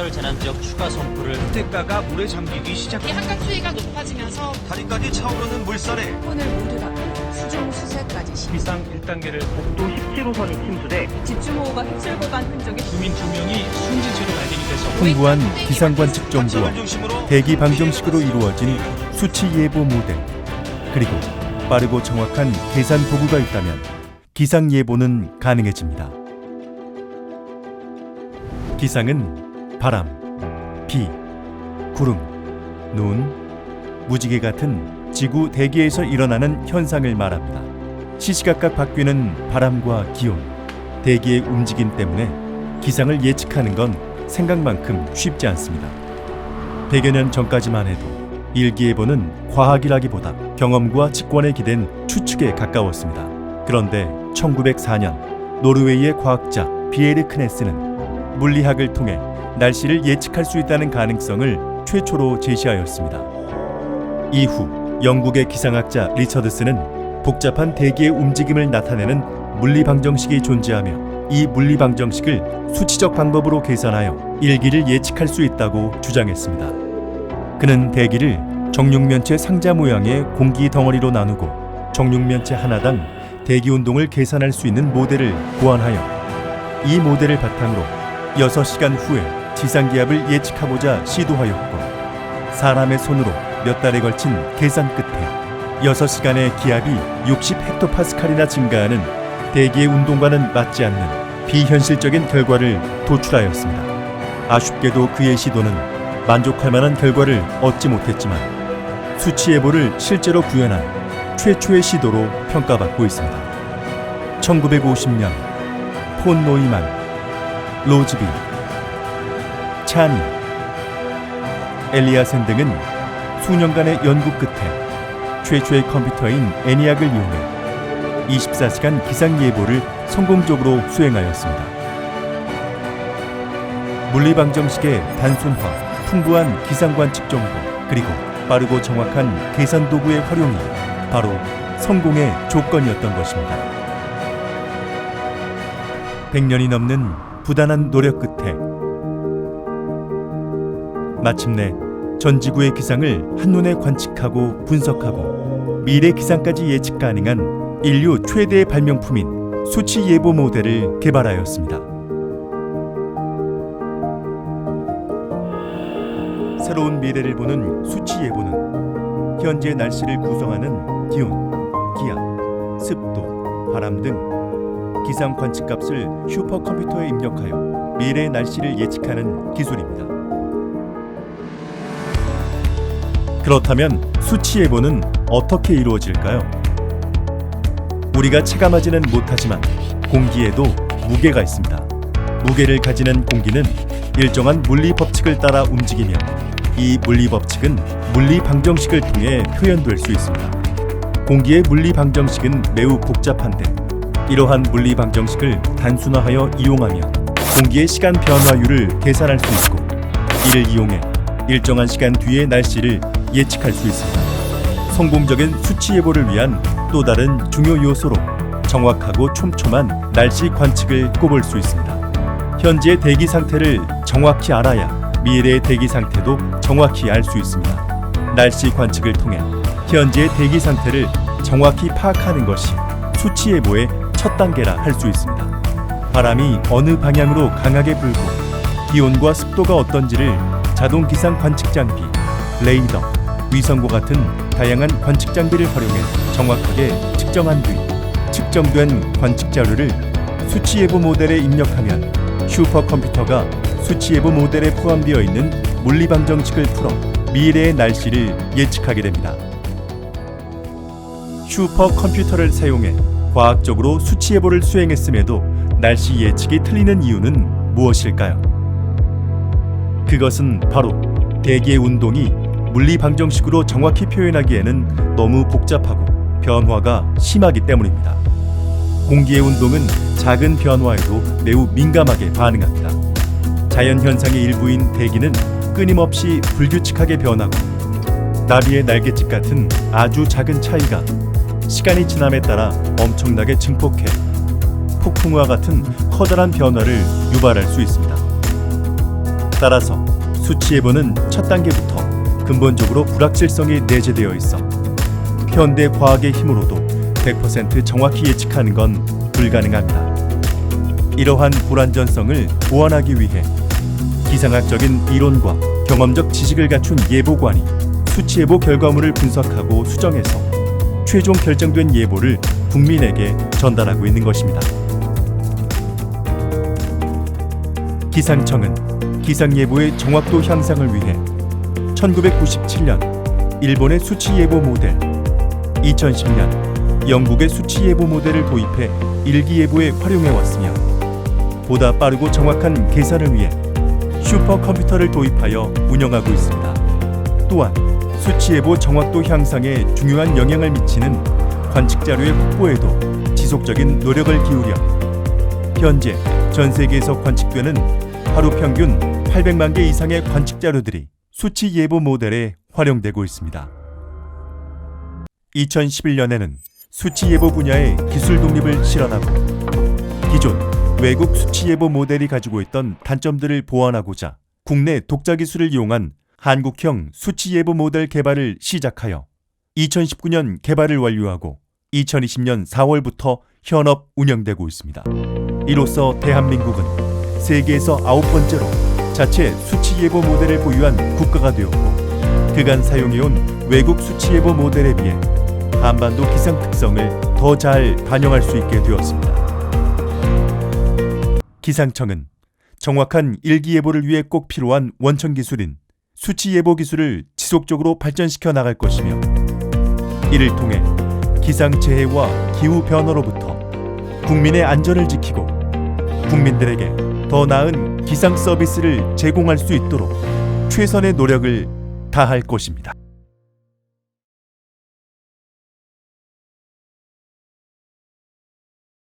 특별 재난 지역 추가 선포를 대가가 물에 잠기기 시작. 이 한강 수위가 높아지면서 다리까지 차오르는 물살에 혼을 모두 닫고 수중 수색까지 시 비상 1단계를 또 17호선이 침수돼 집주호가 휩쓸고 간 흔적이 주민 두 명이 순진체로 발견이 돼서 풍부한 기상관 측 정보와 관측을 중심으로 대기 방정식으로 이루어진 수치 예보 모델 그리고 빠르고 정확한 계산 도구가 있다면 기상 예보는 가능해집니다. 기상은 바람, 비, 구름, 눈, 무지개 같은 지구 대기에서 일어나는 현상을 말합니다. 시시각각 바뀌는 바람과 기온, 대기의 움직임 때문에 기상을 예측하는 건 생각만큼 쉽지 않습니다. 100여 년 전까지만 해도 일기예보는 과학이라기보다 경험과 직관에 기댄 추측에 가까웠습니다. 그런데 1904년 노르웨이의 과학자 비에르 크네스는 물리학을 통해 날씨를 예측할 수 있다는 가능성을 최초로 제시하였습니다. 이후 영국의 기상학자 리처드스는 복잡한 대기의 움직임을 나타내는 물리 방정식이 존재하며 이 물리 방정식을 수치적 방법으로 계산하여 일기를 예측할 수 있다고 주장했습니다. 그는 대기를 정육면체 상자 모양의 공기 덩어리로 나누고 정육면체 하나당 대기 운동을 계산할 수 있는 모델을 고안하여 이 모델을 바탕으로 6시간 후에 지상기압을 예측하고자 시도하였고 사람의 손으로 몇 달에 걸친 계산 끝에 6시간의 기압이 60 헥토파스칼이나 증가하는 대기의 운동과는 맞지 않는 비현실적인 결과를 도출하였습니다. 아쉽게도 그의 시도는 만족할 만한 결과를 얻지 못했지만 수치 예보를 실제로 구현한 최초의 시도로 평가받고 있습니다. 1950년 폰 노이만, 로즈빌, 차니, 엘리아센 등은 수년간의 연구 끝에 최초의 컴퓨터인 애니악을 이용해 24시간 기상 예보를 성공적으로 수행하였습니다. 물리 방정식의 단순화, 풍부한 기상 관측 정보, 그리고 빠르고 정확한 계산 도구의 활용이 바로 성공의 조건이었던 것입니다. 100년이 넘는 부단한 노력 끝에 마침내 전 지구의 기상을 한눈에 관측하고 분석하고 미래 기상까지 예측 가능한 인류 최대의 발명품인 수치 예보 모델을 개발하였습니다. 새로운 미래를 보는 수치 예보는 현재 날씨를 구성하는 기온, 기압, 습도, 바람 등 기상 관측 값을 슈퍼컴퓨터에 입력하여 미래의 날씨를 예측하는 기술입니다. 그렇다면 수치 예보는 어떻게 이루어질까요? 우리가 체감하지는 못하지만 공기에도 무게가 있습니다. 무게를 가지는 공기는 일정한 물리 법칙을 따라 움직이며 이 물리 법칙은 물리 방정식을 통해 표현될 수 있습니다. 공기의 물리 방정식은 매우 복잡한데 이러한 물리 방정식을 단순화하여 이용하면 공기의 시간 변화율을 계산할 수 있고 이를 이용해 일정한 시간 뒤의 날씨를 예측할 수 있습니다. 성공적인 수치 예보를 위한 또 다른 중요 요소로 정확하고 촘촘한 날씨 관측을 꼽을 수 있습니다. 현재 대기 상태를 정확히 알아야 미래의 대기 상태도 정확히 알 수 있습니다. 날씨 관측을 통해 현재의 대기 상태를 정확히 파악하는 것이 수치 예보의 첫 단계라 할 수 있습니다. 바람이 어느 방향으로 강하게 불고 기온과 습도가 어떤지를 자동 기상 관측 장비, 레이더, 위성과 같은 다양한 관측 장비를 활용해 정확하게 측정한 뒤 측정된 관측 자료를 수치 예보 모델에 입력하면 슈퍼컴퓨터가 수치 예보 모델에 포함되어 있는 물리 방정식을 풀어 미래의 날씨를 예측하게 됩니다. 슈퍼컴퓨터를 사용해 과학적으로 수치 예보를 수행했음에도 날씨 예측이 틀리는 이유는 무엇일까요? 그것은 바로 대기의 운동이 물리 방정식으로 정확히 표현하기에는 너무 복잡하고 변화가 심하기 때문입니다. 공기의 운동은 작은 변화에도 매우 민감하게 반응합니다. 자연 현상의 일부인 대기는 끊임없이 불규칙하게 변하고 나비의 날갯짓 같은 아주 작은 차이가 시간이 지남에 따라 엄청나게 증폭해 폭풍과 같은 커다란 변화를 유발할 수 있습니다. 따라서 수치 예보는 첫 단계부터 근본적으로 불확실성이 내재되어 있어 현대 과학의 힘으로도 100% 정확히 예측하는 건 불가능합니다. 이러한 불완전성을 보완하기 위해 기상학적인 이론과 경험적 지식을 갖춘 예보관이 수치 예보 결과물을 분석하고 수정해서 최종 결정된 예보를 국민에게 전달하고 있는 것입니다. 기상청은 기상 예보의 정확도 향상을 위해 1997년 일본의 수치 예보 모델, 2010년 영국의 수치 예보 모델을 도입해 일기 예보에 활용해 왔으며 보다 빠르고 정확한 계산을 위해 슈퍼컴퓨터를 도입하여 운영하고 있습니다. 또한 수치 예보 정확도 향상에 중요한 영향을 미치는 관측 자료의 확보에도 지속적인 노력을 기울여 현재 전 세계에서 관측되는 하루 평균 800만 개 이상의 관측 자료들이 수치 예보 모델에 활용되고 있습니다. 2011년에는 수치 예보 분야의 기술 독립을 실현하고 기존 외국 수치 예보 모델이 가지고 있던 단점들을 보완하고자 국내 독자 기술을 이용한 한국형 수치 예보 모델 개발을 시작하여 2019년 개발을 완료하고 2020년 4월부터 현업 운영되고 있습니다. 이로써 대한민국은 세계에서 아홉 번째로 자체 수치 예보 모델을 보유한 국가가 되었고 그간 사용해온 외국 수치 예보 모델에 비해 한반도 기상 특성을 더 잘 반영할 수 있게 되었습니다. 기상청은 정확한 일기예보를 위해 꼭 필요한 원천 기술인 수치 예보 기술을 지속적으로 발전시켜 나갈 것이며 이를 통해 기상 재해와 기후 변화로부터 국민의 안전을 지키고 국민들에게 더 나은 기상 서비스를 제공할 수 있도록 최선의 노력을 다할 것입니다.